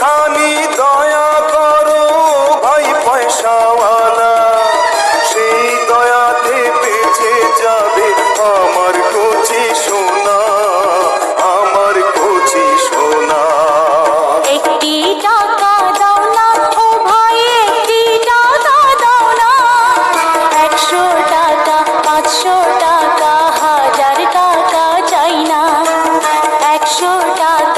খানি দয়া করো, ভাই পয়সাওয়ালা সেই দয়াতে বেঁচে যাবে আমার কচি সোনা, আমার কচি সোনা। একটি টাকা দাও না ভাই, একটি টাকা দাও না। একশো টাকা, পাঁচশো টাকা, হাজার টাকা চাই না। একশো টাকা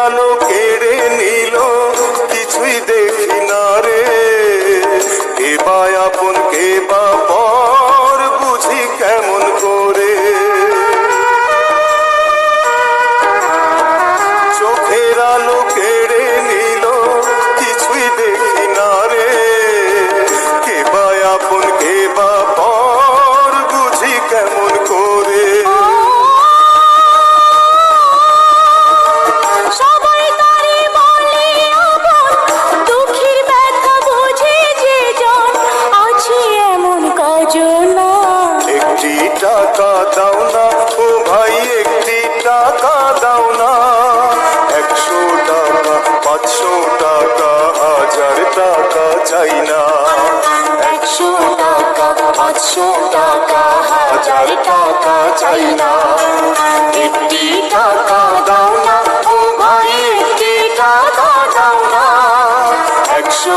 Cristiano. আর টাকা চাই না। একটি টাকা দাও না ও ভাই একটি টাকা দাও না। একশো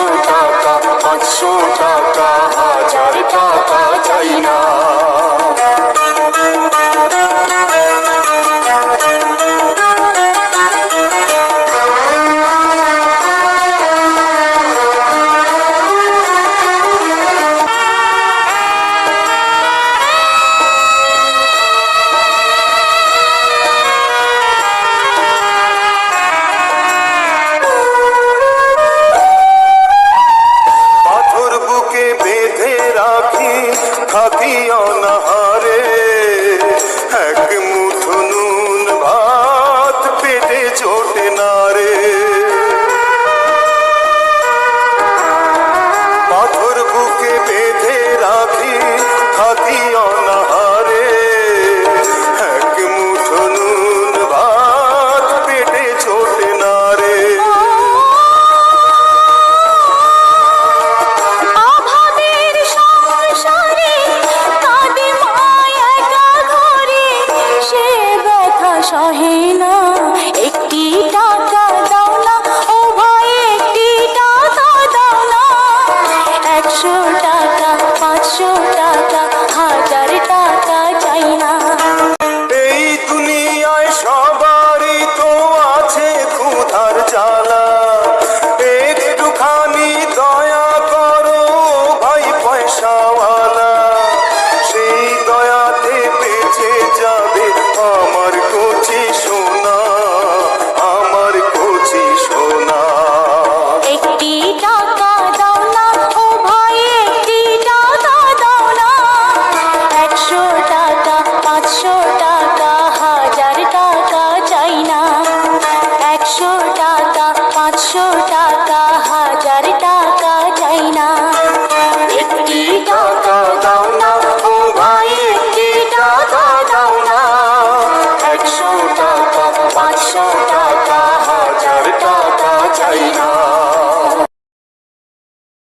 টাকা হাজার টাকা চাই না। একটি টাকা